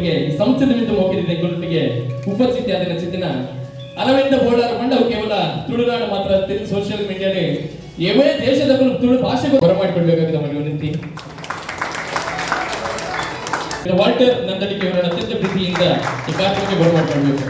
ನಮ್ಮೊಟ್ಟಿಗೆ ಈ ಸಂಸ್ಥೆ ನಿಮಿತ್ತ ಗೆ ನಮ್ಮೊಟ್ಟಿಗೆ ಉಪಸ್ಥಿತಿ ಆದ ಚಿತ್ತಿನ ಅರವಿಂದ ಬೋಳಾರ ಮಂಡ ಕೇವಲ ತುಳುನಾಡು ಮಾತ್ರ ಸೋಷಿಯಲ್ ಮೀಡಿಯಾದಲ್ಲಿ ಎವೇ ದೇಶದ ತುಳು ಭಾಷೆ ಹೊರ ಮಾಡಿಕೊಡ್ಬೇಕಾಗಿದೆ ನಮ್ಮ ವಿನಂತಿ ವಾಲ್ಟರ್ ನಂದಡಿಕೆ ಅವರನ್ನು ಅತ್ಯಂತ ಪ್ರೀತಿಯಿಂದ ಈ ಕಾರ್ಯಕ್ರಮಕ್ಕೆ ಬರಮಾಡಿಕೊಳ್ಬೇಕು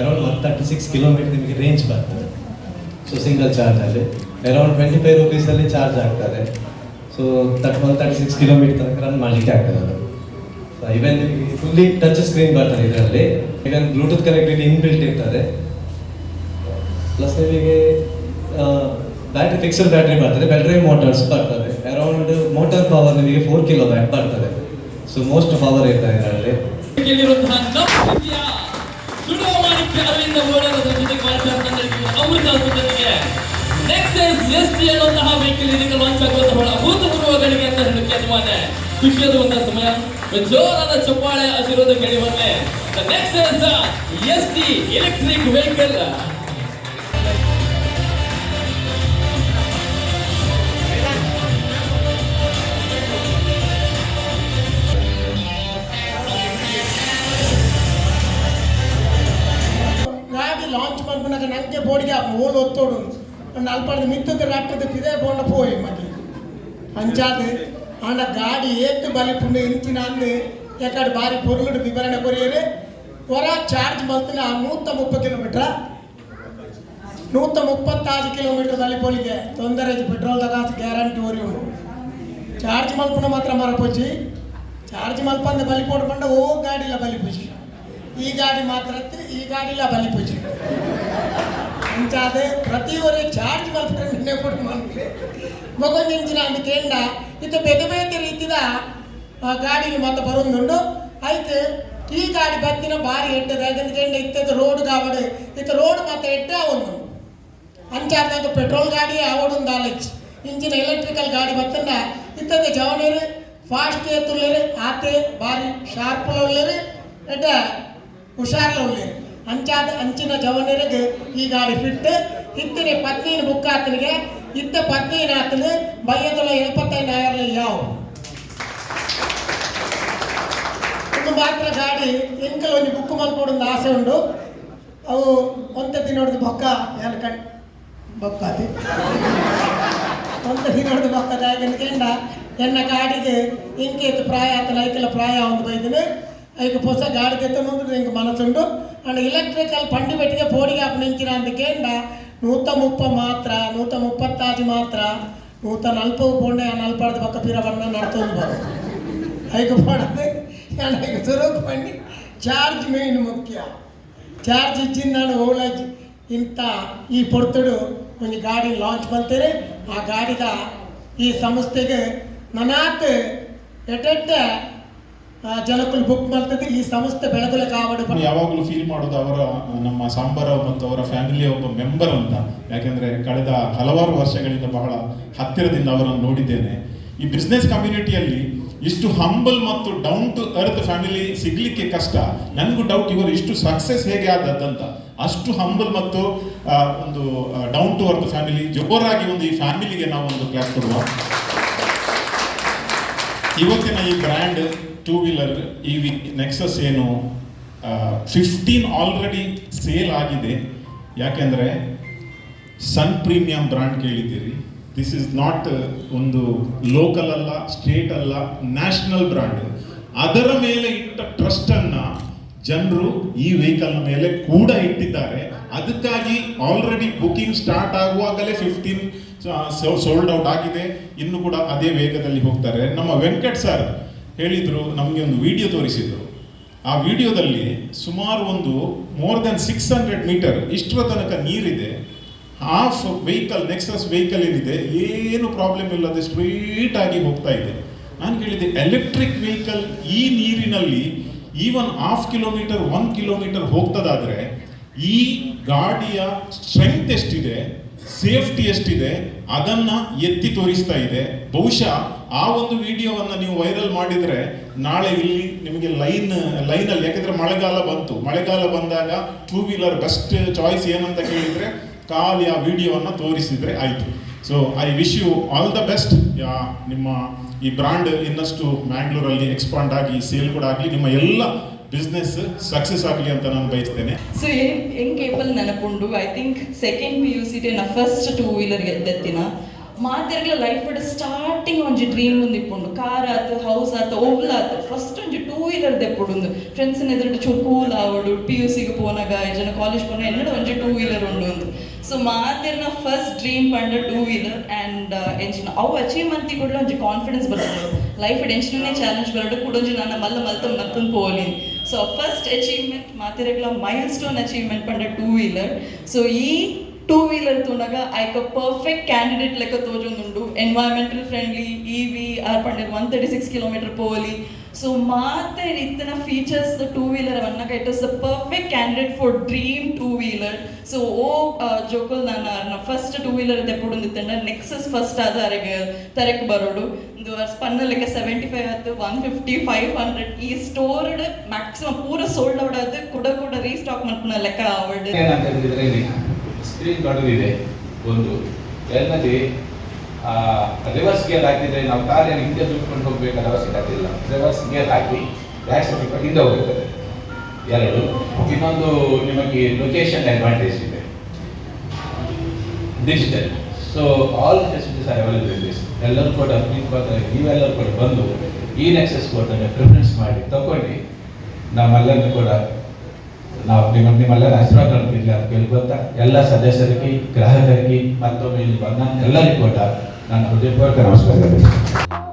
around one thirty six kilometre ನಿಮಗೆ ರೇಂಜ್ ಬರ್ತದೆ. ಸೊ ಸಿಂಗಲ್ ಚಾರ್ಜಲ್ಲಿ ಅರೌಂಡ್ ಟ್ವೆಂಟಿ ಫೈವ್ ರುಪೀಸಲ್ಲಿ ಚಾರ್ಜ್ ಆಗ್ತದೆ. So ತರ್ಟ್ one thirty six kilometre ತನಕ ರನ್ ಮಾಡಲಿಕ್ಕೆ ಆಗ್ತದೆ ಅದು. ಇವನ್ ನಿಮಗೆ ಫುಲ್ಲಿ ಟಚ್ ಸ್ಕ್ರೀನ್ ಬರ್ತದೆ ಇದರಲ್ಲಿ ಇವನ್ ಬ್ಲೂಟೂತ್ ಕನೆಕ್ಟಿವಿಟಿ ಇನ್ಬಿಲ್ಟ್ ಇರ್ತದೆ. ಪ್ಲಸ್ ನಿಮಗೆ ಬ್ಯಾಟ್ರಿ ಫಿಕ್ಸ್ಡ್ ಬ್ಯಾಟ್ರಿ ಬರ್ತದೆ. ಬ್ಯಾಟ್ರಿ ಮೋಟರ್ಸ್ ಬರ್ತದೆ. ಅರೌಂಡ್ ಮೋಟರ್ ಪವರ್ ನಿಮಗೆ ಫೋರ್ ಕಿಲೋ ಬ್ಯಾಟ್ ಬರ್ತದೆ. ಸೊ ಮೋಸ್ಟ್ ಪವರ್ ಇರ್ತದೆ ಇದರಲ್ಲಿ. ಅರವಿಂದ ಬೋಳರದ ಜೊತೆಗೆ ನಂದಡಿಕೆ ಅಮೃತ ಜೊತೆಗೆ ನೆಕ್ಸಸ್ ಎಸ್ ಟಿ ಅನ್ನುವಂತಹ ವೆಹಿಕಲ್ ಇದೀಗ ಲಾಂಚ್ ಆಗುವಂತಹ ಬಹಳ ಅಭೂತಪೂರ್ವ ಗಳಿಗೆ ಅಂತ ಹೇಳಕ್ಕೆ ತುಂಬಾನೇ ಖುಷಿಯಾದಂತಹ ಸಮಯ. ಜೋರಾದ ಚಪ್ಪಾಳೆ ಆಶೀರ್ವಾದ ಕೇಳಿ ಬಂದ್ರೆ Nexus S T electric vehicle ಒತ್ತೋಡು. ನಲ್ಪಡ್ದು ಮಿತ್ತದ ರಾಟ್ರದ ಪಿದೆ ಬೋಂಡ ಪೋಯಿ ಮಗಿ ಅಂಚಾದ್, ಆಂಡ ಗಾಡಿ ಏತ್ ಬಲಿಪುಂಡು ಇಂಚಿನ ಅಂದು. ಯಾಕಡೆ ಬಾರಿ ಪೊರ್ಲುಡು ವಿವರಣೆ ಕೊರಿಯರೆ? ಹೊರ ಚಾರ್ಜ್ ಮಲ್ತಿನ ನೂತ ಮುಪ್ಪ ಕಿಲೋಮೀಟ್ರ. ನೂತ ಮುಪ್ಪತ್ತಾರು ಕಿಲೋಮೀಟರ್ ಬಲಿಪೋಲಿಗೆ ತೊಂದರೆ ಪೆಟ್ರೋಲ್ ದಾಗ ಗ್ಯಾರಂಟಿ ಓರಿ ಉಂಡು. ಚಾರ್ಜ್ ಮಲ್ಪನ ಮಾತ್ರ ಮರಪೋಚಿ ಚಾರ್ಜ್ ಮಲ್ಪಂದ ಬಲಿ ಪೋಡ್ಕೊಂಡ, ಓ ಗಾಡಿಲ ಬಲಿ ಪೂಜಿ ಈ ಗಾಡಿ ಮಾತ್ರ ಈ ಗಾಡಿಲ ಬಲಿ ಪೂಜಿ ಅಂಚಾದೆ ಪ್ರತಿ ಒರೆ ಚಾರ್ಜ್ ನಿನ್ನೆ ಕೊಟ್ಟು ಮಲ್ಪೆ ಮಗೊಂದು ಇಂಚಿನ ಅಂದು ಕೇಂಡ ಇದು ಬೇತೆ ಬೇತೆ ರೀತಿದ ಆ, ಗಾಡಿಲು ಮತ್ತೆ ಬರೋದುಂಡು ಆಯ್ತು ಈ ಗಾಡಿ ಬತ್ತಿನ ಬಾರಿ ಎಟ್ಟದ ಯಾಕಂದ್ರೆ ಕೇಂಡ ಇತ್ತದ ರೋಡ್ ಕಾವಡು ಇತ್ತ ರೋಡ್ ಮತ್ತೆ ಎಟ್ಟೆ ಒಂದು ಅಂಚಾದಾಗ ಪೆಟ್ರೋಲ್ ಗಾಡಿ ಆವಡುಂದು ಆಲಚ್ ಇಂಜಿನ್ ಎಲೆಕ್ಟ್ರಿಕಲ್ ಗಾಡಿ ಬತ್ತಂಡ ಇತ್ತದ ಜವನೇರು ಫಾಸ್ಟ್ ಎತ್ತುಳ್ಳೇರು ಆತೆ ಬಾರಿ ಶಾರ್ಪ್ ಉಳ್ಳೇರು ಎಡ್ಡ ಹುಷಾರ್ಲ ಉಳ್ಳೇರು. ಅಂಚಾದ ಅಂಚಿನ ಜವನರಿಗೆ ಈ ಗಾಡಿ ಫಿಟ್ ಇತ್ತಿನ ಪತ್ನಿನ ಬುಕ್ ಆತನಿಗೆ ಇತ್ತ ಪತ್ನಿನ ಆತನ ಬಯ್ಯದೊಳ ಎಪ್ಪತ್ತೈದು ನಾಯರ್ ಯಾವ ಮಾತ್ರ ಗಾಡಿ ಎಂಕಲ್ ಒಂದು ಬುಕ್ ಮಲ್ಕೊಡೊಂದು ಆಸೆ ಉಂಡು. ಅವು ಒಂತ ನೋಡಿದ ಬೊಕ್ಕ ಎಲ್ಕಂಡ್ ಬೊಕ್ಕಾತಿ ಒಂತ ನೋಡಿದ ಬೊಕ್ಕ ಎಂದ ಎನ್ನ ಗಾಡಿಗೆ ಇಂಕೇತು ಪ್ರಾಯ ಆತನ, ಐಕಲ ಪ್ರಾಯ ಒಂದು ಬೈದಿನ. ಐಕ ಹೊಸ ಗಾಡಿ ತೆತ್ತೊಂದು ಹಿಂಗೆ ಮನಸ್ಸುಂಡು. ಅಂಡ್ ಎಲೆಕ್ಟ್ರಿಕಲ್ ಪಂಡು ಬೆಟ್ಟಿಗೆ ಪೋಡಿಗೆ ಆಪನ ಇಂಚಿನ ಅಂದಕೇಂಡ ನೂತ ಮುಪ್ಪ ಮಾತ್ರ, ನೂತ ಮುಪ್ಪತ್ತಾಜು ಮಾತ್ರ, ನೂತ ನಲ್ಪ ಪೋಂಡೆ ಆ ನಲ್ಪಾಡ್ದ ಪಕ್ಕ ಪಿರ ಬಣ್ಣ ನಡ್ತೊಂದು ಬರು ಐಕ ಪಡದೆ ಐಕ ಸುರೋಕ್ ಮಾಡಿ ಚಾರ್ಜ್ ಮೇನ್ ಮುಖ್ಯ. ಚಾರ್ಜ್ ಇಚ್ಚಿಂದ ನಾನು ಓಲಾಜ್ ಇಂಥ ಈ ಪೊರ್ತುಡು ಒಂದು ಗಾಡಿ ಲಾಂಚ್ ಮಾಡ್ತೇನೆ. ಆ ಗಾಡಿದ ಈ ಸಂಸ್ಥೆಗೆ ನನಾತ್ ಎಟ್ಟೆಟ್ಟ ಜನಕ್ಕಳು ಬುಕ್ ಮಾಡ್ತದೆ. ಈ ಸಂಸ್ಥೆ ಬೆಳಗಲೆ ಕಾವಡು ಯಾವಾಗಲೂ ಫೀಲ್ ಮಾಡೋದು ಅವರ, ನಮ್ಮ ಸಾಂಬಾರ ಮತ್ತು ಅವರ ಫ್ಯಾಮಿಲಿಯ ಒಬ್ಬ ಮೆಂಬರ್ ಅಂತ. ಯಾಕೆಂದ್ರೆ ಕಳೆದ ಹಲವಾರು ವರ್ಷಗಳಿಂದ ಬಹಳ ಹತ್ತಿರದಿಂದ ಅವರನ್ನು ನೋಡಿದ್ದೇನೆ. ಈ ಬಿಸ್ನೆಸ್ ಕಮ್ಯುನಿಟಿಯಲ್ಲಿ ಇಷ್ಟು ಹಂಬಲ್ ಮತ್ತು ಡೌನ್ ಟು ಅರ್ತ್ ಫ್ಯಾಮಿಲಿ ಸಿಗ್ಲಿಕ್ಕೆ ಕಷ್ಟ. ನನಗೂ ಡೌಟ್ ಇವರು ಇಷ್ಟು ಸಕ್ಸಸ್ ಹೇಗೆ ಆದದ್ದಂತ. ಅಷ್ಟು ಹಂಬಲ್ ಮತ್ತು ಒಂದು ಡೌನ್ ಟು ಅರ್ತ್ ಫ್ಯಾಮಿಲಿ ಜೋರಾಗಿ ಒಂದು ಈ ಫ್ಯಾಮಿಲಿಗೆ ನಾವು ಒಂದು ಕ್ಲಾಸ್ ಕೊಡುವ. ಇವತ್ತಿನ ಈ ಬ್ರ್ಯಾಂಡ್ ಟೂ ವೀಲರ್ ಈ ನೆಕ್ಸಸ್ ಏನು ಫಿಫ್ಟೀನ್ ಆಲ್ರೆಡಿ ಸೇಲ್ ಆಗಿದೆ. ಯಾಕೆಂದರೆ ಸನ್ ಪ್ರೀಮಿಯಂ ಬ್ರ್ಯಾಂಡ್ ಕೇಳಿದ್ದೀರಿ. ದಿಸ್ ಇಸ್ ನಾಟ್ ಒಂದು ಲೋಕಲ್ ಅಲ್ಲ ಸ್ಟೇಟ್ ಅಲ್ಲ ನ್ಯಾಷನಲ್ ಬ್ರ್ಯಾಂಡ್ ಅದರ ಮೇಲೆ ಇಟ್ಟ ಟ್ರಸ್ಟನ್ನು ಜನರು ಈ ವೆಹಿಕಲ್ ಮೇಲೆ ಕೂಡ ಇಟ್ಟಿದ್ದಾರೆ. ಅದಕ್ಕಾಗಿ ಆಲ್ರೆಡಿ ಬುಕಿಂಗ್ ಸ್ಟಾರ್ಟ್ ಆಗುವಾಗಲೇ ಫಿಫ್ಟೀನ್ ಸೋಲ್ಡ್ ಔಟ್ ಆಗಿದೆ. ಇನ್ನು ಕೂಡ ಅದೇ ವೇಗದಲ್ಲಿ ಹೋಗ್ತಾರೆ. ನಮ್ಮ ವೆಂಕಟ್ ಸರ್ ಹೇಳಿದ್ರು, ನಮಗೆ ಒಂದು ವಿಡಿಯೋ ತೋರಿಸಿದ್ರು. ಆ ವಿಡಿಯೋದಲ್ಲಿ ಸುಮಾರು ಒಂದು more than six hundred metre ಇಷ್ಟರ ತನಕ ನೀರಿದೆ. ಹಾಫ್ ವೆಹಿಕಲ್ ನೆಕ್ಸಸ್ ವೆಹಿಕಲ್ ಏನಿದೆ, ಏನು ಪ್ರಾಬ್ಲಮ್ ಇಲ್ಲದೆ ಸ್ಟ್ರೈಟ್ ಆಗಿ ಹೋಗ್ತಾ ಇದೆ. ನಾನು ಕೇಳಿದೆ ಎಲೆಕ್ಟ್ರಿಕ್ ವೆಹಿಕಲ್ ಈ ನೀರಿನಲ್ಲಿ even half kilometre one kilometre ಹೋಗ್ತದಾದರೆ ಈ ಗಾಡಿಯ ಸ್ಟ್ರೆಂತ್ ಎಷ್ಟಿದೆ ಸೇಫ್ಟಿ ಎಷ್ಟಿದೆ, ಅದನ್ನು ಎತ್ತಿ ತೋರಿಸ್ತಾ ಇದೆ. ಬಹುಶಃ ಆ ಒಂದು ವಿಡಿಯೋವನ್ನು ನೀವು ವೈರಲ್ ಮಾಡಿದರೆ ನಾಳೆ ಇಲ್ಲಿ ನಿಮಗೆ ಲೈನ್, ಲೈನಲ್ಲಿ, ಯಾಕೆಂದರೆ ಮಳೆಗಾಲ ಬಂತು. ಮಳೆಗಾಲ ಬಂದಾಗ ಟೂ ವೀಲರ್ ಬೆಸ್ಟ್ ಚಾಯ್ಸ್ ಏನಂತ ಕೇಳಿದರೆ ಖಾಲಿ ಆ ವಿಡಿಯೋವನ್ನು ತೋರಿಸಿದ್ರೆ ಆಯಿತು. So I wish you all the best ನಿಮ್ಮ ಈ ಬ್ರ್ಯಾಂಡ್ ಇನ್ನಷ್ಟು ಮ್ಯಾಂಗ್ಳೂರಲ್ಲಿ ಎಕ್ಸ್ಪಾಂಡ್ ಆಗಿ ಸೇಲ್ ಕೂಡ ಆಗಲಿ, ನಿಮ್ಮ ಎಲ್ಲ ಬಿಸ್ನೆಸ್ ಸಕ್ಸಸ್ ಆಗಲಿ ಅಂತ ನಾನು ಬಯಸ್ತೇನೆ. ಸೊ ಹೆಂಗೆ ಕೇಪಲ್ ನೆನಪುಂಡು I think second P U C first two wheeler ಗೆದ್ದೆತ್ತಿನ ಮಾತೆರ್ಗ್ಲ ಲೈಫ್ ಸ್ಟಾರ್ಟಿಂಗ್ ಒಂಜಿ ಡ್ರೀಮ್ ಒಂದು ಇಪ್ಪುಂಡು. ಕಾರ್ ಆತು ಹೌಸ್ ಆತು ಓವ್ಲ ಆತು. ಫಸ್ಟ್ ಒಂಜಿ ಟೂ ವೀಲರ್ ದೆಪ್ಪುಡುಂದು ಫ್ರೆಂಡ್ಸ್ ಎದುರು ಚೂರು ಆವಡು ಪಿ ಯು ಸಿಗೆ ಪೋನಾಗ ಜನ ಕಾಲೇಜ್ ಪೋನ ಎಲ್ಲ ಒಂಜಿ ಟೂ ವೀಲರ್ ಉಂಡು ಒಂದು ಸೊ ಮಾತೆರ್ನ ಫಸ್ಟ್ ಡ್ರೀಮ್ ಪಂಡ ಟೂ ವೀಲರ್ ಆ್ಯಂಡ್ ಎಂಚಿನ ಅವು ಅಚೀವ್ ಮಂತಿ ಕೂಡ ಒಂಜಿ ಕಾನ್ಫಿಡೆನ್ಸ್ ಬರ್ತದೆ ಲೈಫ್ ಎಂಚಿನೇ ಚಾಲೆಂಜ್ ಬರಡು, ಕೂಡ ಒಂಜಿ ನಾನು ಮಲ್ಲ ಮಲ್ತ ಮತ್ತೊಂದು ಪೋಲಿ. ಸೊ ಫಸ್ಟ್ ಅಚೀವ್ಮೆಂಟ್ ಮಾತಿರಗ್ಲ ಮೈಲ್ ಸ್ಟೋನ್ ಅಚೀವ್ಮೆಂಟ್ ಪಂಡ ಟೂ ವೀಲರ್ ಸೊ ಈ ಟೂ ವೀಲರ್ ತೂನಗ ಐಕ ಪರ್ಫೆಕ್ಟ್ ಕ್ಯಾಂಡಿಡೇಟ್ ಲೆಕ್ಕ ತೋಜೊಂದುಂಡು ಎನ್ವೈರ್ಮೆಂಟಲ್ ಫ್ರೆಂಡ್ಲಿ ಇ ವಿ ಆರ್ ಪಂಡರ್ ಒನ್ ತರ್ಟಿ ಸಿಕ್ಸ್ ಕಿಲೋಮೀಟರ್ ಪೋಲಿ ಸೊ ಮಾತೆ ಇತ್ತನ ಫೀಚರ್ಸ್ ಟೂ ವೀಲರ್ ಅವನ್ನ it is the perfect candidate for dream two wheeler so ಓ ಜೋಕುಲ್ ನಾನು ಫಸ್ಟ್ ಟೂ ವೀಲರ್ ತೆಪ್ಪುಡುಂದಿತ್ತಂಡ ನೆಕ್ಸಸ್ ಫಸ್ಟ್ ಆದ ತರಕ್ಕೆ ತರಕ್ ಬರೋಡು ಇದು ಸ್ಪನ್ನ ಲೆಕ್ಕ ಸೆವೆಂಟಿ ಫೈವ್ ಆಯ್ತು ಒನ್ ಫಿಫ್ಟಿ ಫೈವ್ ಹಂಡ್ರೆಡ್ ಈ ಸ್ಟೋರ್ಡ್ ಮ್ಯಾಕ್ಸಿಮಮ್ ಪೂರ ಸೋಲ್ಡ್ ಔಟ್ ಆದ, ಕೂಡ ಕೂಡ ರೀಸ್ಟಾಕ್ ಮಾಡ್ಕೊಂಡ ಲೆಕ್ಕ ಇಲ್ಲಿ ಸ್ಕ್ರೀನ್ ಕಡಿದಿದೆ ಒಂದು. ಎರಡನೇది ರಿವರ್ಸ್ ಗೇರ್ ಹಾಕಿದ್ರೆ ನಾವು ಕಾರ್ಯ ಹಿಂದೆ ದುಡ್ಕೊಂಡು ಹೋಗ್ಬೇಕಾದ ಅವಶ್ಯಕತೆ ಇಲ್ಲ. ರಿವರ್ಸ್ ಗೇರ್ ಹಾಕಿ ಬ್ಯಾಕ್ ಸೈಡ್ ಹಿಂದೆ ಹೋಗ್ತದೆ ಎರಡು. ಇನ್ನೊಂದು ನಿಮಗೆ ಲೊಕೇಶನ್ ಅಡ್ವಾಂಟೇಜ್ ಇದೆ. Digital so all facilities are available in this ಎಲ್ಲರೂ ಕೂಡ ನೀವೆಲ್ಲರೂ ಕೂಡ ಬಂದು ಈ ನೆಕ್ಸಸ್ ಕೋರ್ಟನ್ನು ಪ್ರಿಫರೆನ್ಸ್ ಮಾಡಿ ತಗೊಂಡು ನಮ್ಮೆಲ್ಲರನ್ನು ಕೂಡ ನಾವು ನಿಮ್ಮ ನಿಮ್ಮೆಲ್ಲರ ಆಶೀರ್ವಾದಗಳನ್ನು ಇರಲಿ ಅಂತ ಗೊತ್ತಾ? ಎಲ್ಲ ಸದಸ್ಯರಿಗೆ, ಗ್ರಾಹಕರಿಗೆ ಮತ್ತೊಮ್ಮೆ ಇಲ್ಲಿ ಬಂದ ಎಲ್ಲರಿಗೂ ಕೂಡ ನಾನು ಹೃದಯಪೂರ್ವಕ ನಮಸ್ಕಾರಗಳು